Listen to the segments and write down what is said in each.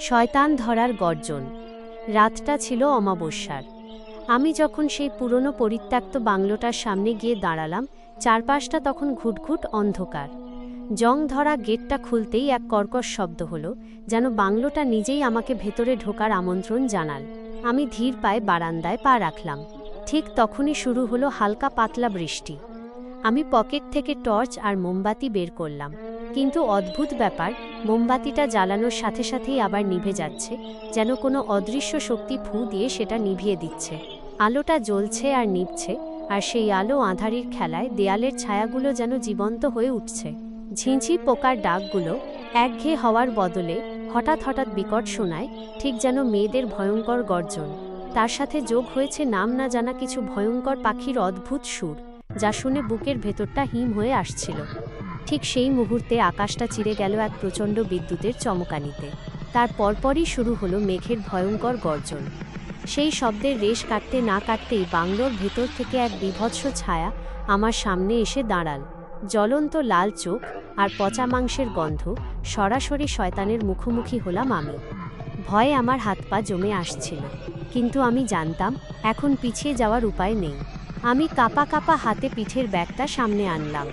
শয়তান ধরার গর্জন। রাতটা ছিল অমাবস্যার। আমি যখন সেই পুরনো পরিত্যক্ত বাংলোটার সামনে গিয়ে দাঁড়ালাম, চারপাশটা তখন ঘুটঘুট অন্ধকার। জং ধরা গেটটা খুলতেই এক কর্কশ শব্দ হলো, যেন বাংলোটা নিজেই আমাকে ভেতরে ঢোকার আমন্ত্রণ জানাল। আমি ধীর পায়ে বারান্দায় পা রাখলাম। ঠিক তখনই শুরু হলো হালকা পাতলা বৃষ্টি। আমি পকেট থেকে টর্চ আর মোমবাতি বের করলাম। কিন্তু অদ্ভুত ব্যাপার, মোমবাতিটা জ্বালানোর সাথে সাথেই আবার নিভে যাচ্ছে, যেন কোনো অদৃশ্য শক্তি ফু দিয়ে সেটা নিভিয়ে দিচ্ছে। আলোটা জ্বলছে আর নিভছে, আর সেই আলো আঁধারির খেলায় দেয়ালের ছায়াগুলো যেন জীবন্ত হয়ে উঠছে। ঝিঁঝি পোকার ডাকগুলো একঘেয়ে হওয়ার বদলে হঠাৎ হঠাৎ বিকট শোনায়, ঠিক যেন মেয়েদের ভয়ঙ্কর গর্জন। তার সাথে যোগ হয়েছে নাম না জানা কিছু ভয়ঙ্কর পাখির অদ্ভুত সুর, যা শুনে বুকের ভেতরটা হিম হয়ে আসছিল। ঠিক সেই মুহূর্তে আকাশটা চিরে গেল এক প্রচণ্ড বিদ্যুতের চমকানিতে। তার পরপরই শুরু হলো মেঘের ভয়ঙ্কর গর্জন। সেই শব্দের রেশ কাটতে না কাটতেই বাংলোর ভেতর থেকে এক বিভৎস ছায়া আমার সামনে এসে দাঁড়াল। জ্বলন্ত লাল চোখ আর পচা মাংসের গন্ধ সরাসরি শয়তানের মুখোমুখি হলাম আমি। ভয়ে আমার হাত পা জমে আসছিল। কিন্তু আমি জানতাম, এখন পিছিয়ে যাওয়ার উপায় নেই। আমি কাপা কাপা হাতে পিঠের ব্যাগটা সামনে আনলাম।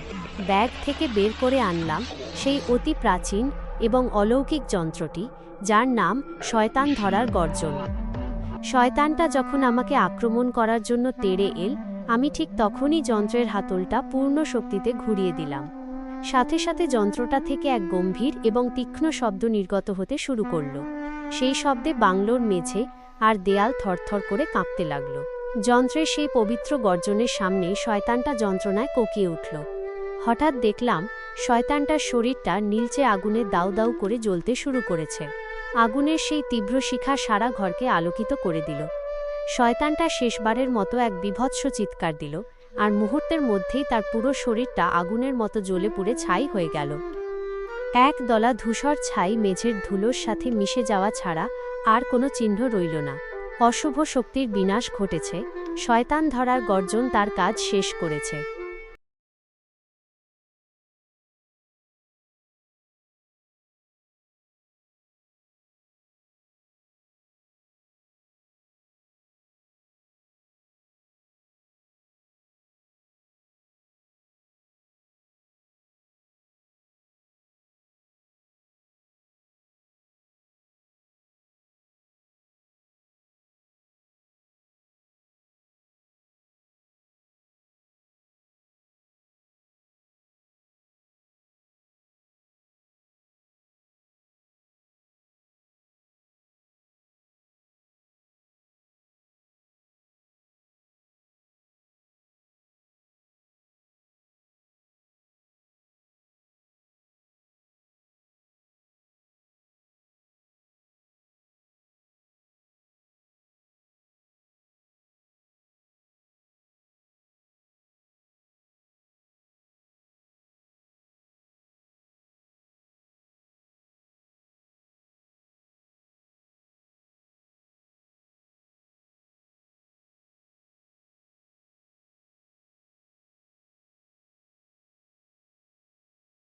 ব্যাগ থেকে বের করে আনলাম সেই অতি প্রাচীন এবং অলৌকিক যন্ত্রটি, যার নাম শয়তান ধরার গর্জন। শয়তানটা যখন আমাকে আক্রমণ করার জন্য তেড়ে এল, আমি ঠিক তখনই যন্ত্রের হাতলটা পূর্ণ শক্তিতে ঘুরিয়ে দিলাম। সাথে সাথে যন্ত্রটা থেকে এক গম্ভীর এবং তীক্ষ্ণ শব্দ নির্গত হতে শুরু করল। সেই শব্দে বাংলোর মেঝে আর দেয়াল থরথর করে কাঁপতে লাগল। যন্ত্রের সেই পবিত্র গর্জনের সামনে শয়তানটা যন্ত্রণায় কোকিয়ে উঠল। হঠাৎ দেখলাম, শয়তানটার শরীরটা নীলচে আগুনে দাউ দাউ করে জ্বলতে শুরু করেছে। আগুনের সেই তীব্র শিখা সারা ঘরকে আলোকিত করে দিল। শয়তানটা শেষবারের মতো এক বিভৎস চিৎকার দিল, আর মুহূর্তের মধ্যেই তার পুরো শরীরটা আগুনের মতো জ্বলে পুড়ে ছাই হয়ে গেল। এক দলা ধূসর ছাই মেঝের ধুলোর সাথে মিশে যাওয়া ছাড়া আর কোনো চিহ্ন রইল না। অশুভ শক্তির বিনাশ ঘটেছে শয়তান ধরার গর্জন তার কাজ শেষ করেছে।